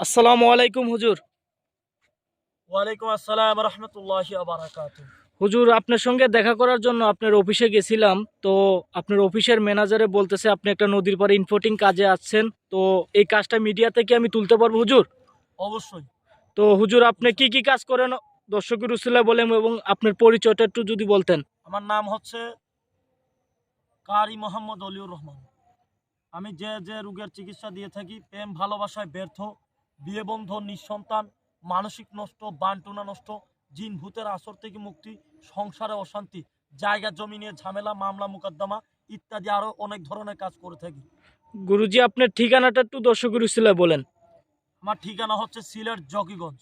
আসসালামু আলাইকুম হুজুর। ওয়ালাইকুম আসসালাম রহমতুল্লাহ হুজুর আপনার সঙ্গে দেখা করার জন্য আপনার অফিসে গেছিলাম। তো আপনার অফিসের ম্যানেজারে বলতেছে আপনি একটা নদীর পাড়ে ইনপোর্টিং কাজে আসছেন। তো এই কাজটা মিডিয়া থেকে আমি তুলতে পারব হুজুর? অবশ্যই। তো হুজুর আপনি কি কি কাজ করেন? দর্শকের উসিলা বলেন এবং আপনার পরিচয়টা একটু যদি বলতেন। আমার নাম হচ্ছে কারি মোহাম্মদ অলিউর রহমান। আমি যে যে রোগের চিকিৎসা দিয়ে থাকি প্রেম ভালোবাসায় ব্যর্থ। বিয়ে বন্ধ নিঃসন্তান মানসিক নষ্ট বানটুনা নষ্ট জিন ভূতের আসর থেকে মুক্তি সংসারে অশান্তি জায়গা জমি নিয়ে ঝামেলা মামলা মোকদ্দমা ইত্যাদি আরও অনেক ধরনের কাজ করে থাকি। গুরুজি আপনার ঠিকানাটা একটু দর্শকের উসিলা বলেন। আমার ঠিকানা হচ্ছে সিলেট জকিগঞ্জ।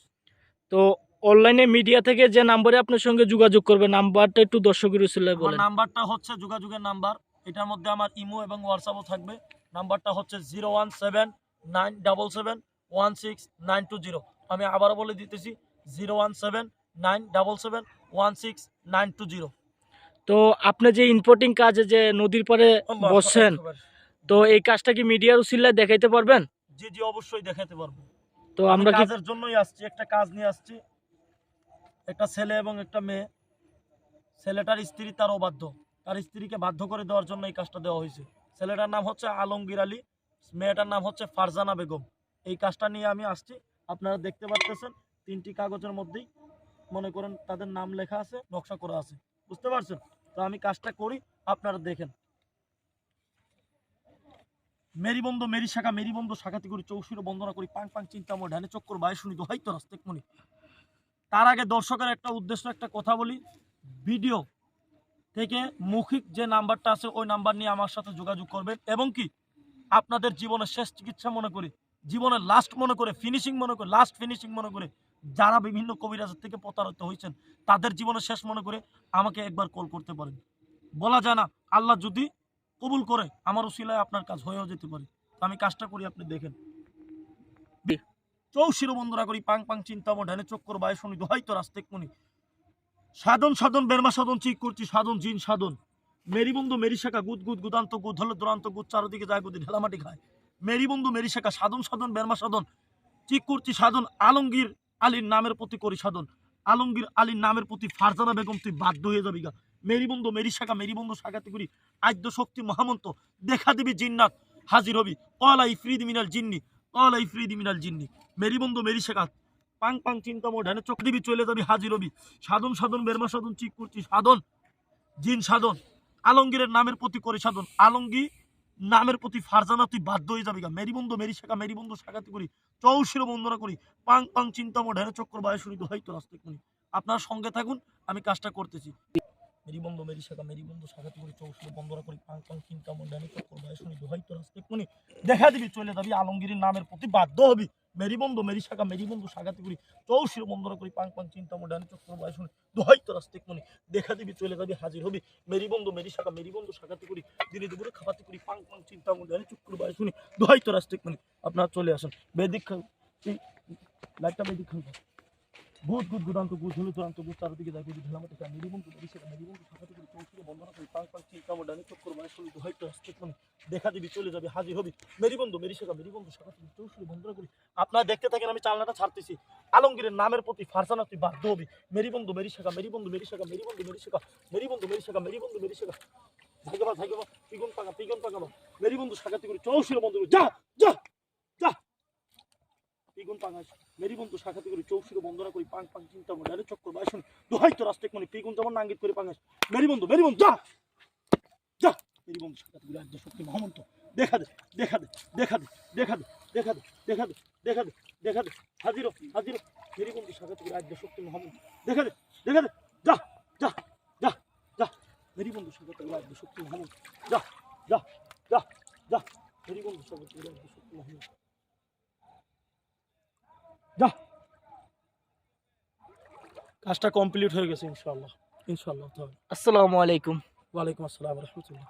তো অনলাইনে মিডিয়া থেকে যে নাম্বারে আপনার সঙ্গে যোগাযোগ করবে নাম্বারটা একটু দর্শকের আমার বলেন। নাম্বারটা হচ্ছে যোগাযোগের নাম্বার এটার মধ্যে আমার ইমো এবং হোয়াটসঅ্যাপও থাকবে। নাম্বারটা হচ্ছে zero one seven nine double seven one six nine two zero আমি আবারও বলে দিতেছি zero one seven nine double seven one six nine two zero তো আপনি যে ইনপোর্টিং কাজে যে নদীর পাড়ে বসছেন তো এই কাজটা কি মিডিয়ার উসিল্লায় দেখাইতে পারবেন? জি জি অবশ্যই দেখাতে পারব। তো আমরা আমরা কাজের জন্যই আসছি একটা কাজ নিয়ে আসছি। একটা ছেলে এবং একটা মেয়ে। ছেলেটার স্ত্রী তার অবাধ্য তার স্ত্রীকে বাধ্য করে দেওয়ার জন্য এই কাজটা দেওয়া হয়েছে। ছেলেটার নাম হচ্ছে আলমগীর আলী। মেয়েটার নাম হচ্ছে ফারজানা বেগম। এই কাজটা নিয়ে আমি আসছি। আপনারা দেখতে পাচ্ছেন তিনটি কাগজের মধ্যেই মনে করেন তাদের নাম লেখা আছে, নকশা করা আছে। বুঝতে পারছেন? তো আমি কাজটা করি, আপনারা দেখেন। মেরি বন্ধু মেরি শাখা মেরি বন্ধু শাখাতি করি চৌশুরে বন্দনা করি পাং পাং চিন্তাময় ধ্যানে চক্কর বায়ু শুনি দোহাই তো রাস্তেক তার আগে দর্শকের একটা উদ্দেশ্য, একটা কথা বলি। ভিডিও থেকে মৌখিক যে নাম্বারটা আছে, ওই নাম্বার নিয়ে আমার সাথে যোগাযোগ করবেন। এবং কি, আপনাদের জীবনের শেষ চিকিৎসা মনে করে। জীবনের লাস্ট মনে করে ফিনিশিং মনে করে লাস্ট ফিনিশিং মনে করে যারা বিভিন্ন কবিরাজের থেকে প্রতারিত হয়েছেন, তাদের জীবনের শেষ মনে করে আমাকে একবার কল করতে পারেন। বলা যায় না, আল্লাহ যদি কবুল করে, আমার উসিলায় আপনার কাজ হয়েও যেতে পারে। আমি কাজটা করি, আপনি দেখেন। চৌশির বন্ধুরা করি, পাং পাং চিন্তাম ঢানে চক্কর বায়ু শুনি, দোহাই তো রাস্তেক মনি। সাধন সাধন, বেরমা সাধন, চিক করছি সাধন, জিন সাধন। মেরি বন্ধু, মেরি শাখা, গুদ গুদ গুদান্ত, গুদ হলে দুরান্ত, গুদ চারদিকে যায়, গুদি ঢেলামাটি খায়। মেরি বন্ধু মেরি শাখা সাধন সাধন, বেরমা সাধন চিক করছি সাধন, আলমগীর আলীর নামের প্রতি করি সাধন, আলমগীর আলীর নামের প্রতি ফারজানা বেগম, তুই বাধ্য হয়ে যাবি গা। মেরি বন্ধু মেরি শাখা মেরি বন্ধু শাখাতে করি আদ্য শক্তি মহামন্ত, দেখা দিবি জিন্নাত, হাজির হবি কলা ইফরিদ মিনাল জিন্নি কলা ইফরিদ মিনাল জিন্নি। মেরি বন্ধু মেরি শেখাত পাং পাং, চিন্তা মো ঢানে চোখ দিবি, চলে যাবি, হাজির হবি। সাধন সাধন, বেরমা সাধন চিক করছি সাধন, জিন সাধন, আলমগীরের নামের প্রতি করে সাধন আলমগীর নামের প্রতি ফারজানা, তুই বাধ্য হয়ে যাবি গা। মেরি বন্ধু মেরি শাখা মেরি বন্ধু শাখাতে করি, চৌশির বন্দনা করি। পাং পাং চিন্তা মো চক্র বায়ু হয় হয়তো রাস্তায় করি আপনার সঙ্গে থাকুন, আমি কাজটা করতেছি। মেরি বন্ধু মেরি শাখা মেরি বন্ধু শাখাতে করি, চৌশির বন্দনা করি, পাং পাং চিন্তা মো চক্র বায়ু শুনি হয়তো রাস্তায় কোনি দেখা দিবি, চলে যাবি। আলমগীরের নামের প্রতি বাধ্য হবি। মেরি বন্ধু মেরি শাখা মেরিবন্ধু শাখাতে করি, চৌশির বন্দনা করি, পাং পাং চিন্তা মো চক্র চক্কর বায়ু শুনি, দোহাই তো রাস্তায় মনে, দেখা দিবি, চলে যাবি, হাজির হবি, মেরিবন্ধ মেরি শাখা মেরিবন্ধু শাখাতে করি, দিনে দুপুরে খাবাতে করি, পাং পাং চিন্তা মো চক্র চক্কর বায়ু শুনি, দোহাই তো রাস্তায় মনে, আপনারা চলে আসেন, বেদিক লাইটটা বেদিক খান। ভূত গুড গুদান্ত গুড ঝুলু দুরান্ত গুড চারদিকে যায় গুড ঢেলা মাটি কা নিরিবন গুড বিশেষ নিরিবন গুড ফাঁকা করে চৌচুরে বন্ধনা করে পাঁচ পাঁচ চিল কামড়, ডানি চোখ মানে শুনি দু হয়তো হস্তে মানে দেখা দিবি, চলে যাবে, হাজির হবি। মেরি বন্ধু, মেরি মেরিবন্ধু মেরি বন্ধু শাখা করে চৌচুরে বন্ধনা করে আপনারা দেখতে থাকেন, আমি চালনাটা ছাড়তেছি। আলমগীরের নামের প্রতি ফারসানা তুই বাধ্য হবি। মেরি মেরিশেখা মেরি বন্ধু, মেরি মেরিশেখা মেরি বন্ধু, মেরি মেরিশেখা ভাগ্যবা ভাগ্যবা পিগন পাকা, পিগন পাকাবা মেরি বন্ধু শাখা করে চৌচুরে বন্ধু যা যা। পিগন পাকা মেরি বন্ধু শাখাতে করি চৌশুরি বন্দনা করি, পাং পাং চিন্তা মনে আরে চক্কর বাইশন দোহাই তো রাস্তে মানে পিগুন যেমন নাঙ্গিত করে পাঙ্গাস মেরি বন্ধু মেরি বন্ধু যা! যা! মেরি বন্ধু শাখাতে করি রাজ্য শক্তি মহামন্ত দেখা দে দেখা দে দেখা দে দেখা দে দেখা দে দেখা দে দেখা দে দেখা দে। হাজির হাজির। হ। মেরি বন্ধু শাখাতে করি রাজ্য শক্তি মহামন্ত দেখা দে দেখা দে, যা যা যা যা। মেরি বন্ধু শাখাতে করি রাজ্য শক্তি মহামন্ত যা যা যা যা। মেরি বন্ধু শাখাতে করি রাজ্য শক্তি মহামন্ত যা। কাজটা কমপ্লিট হয়ে গেছে ইনশাল্লাহ ইনশাল্লাহ তো আসসালামু আলাইকুম। ওয়ালাইকুম আসসালাম রহমতুল্লাহ।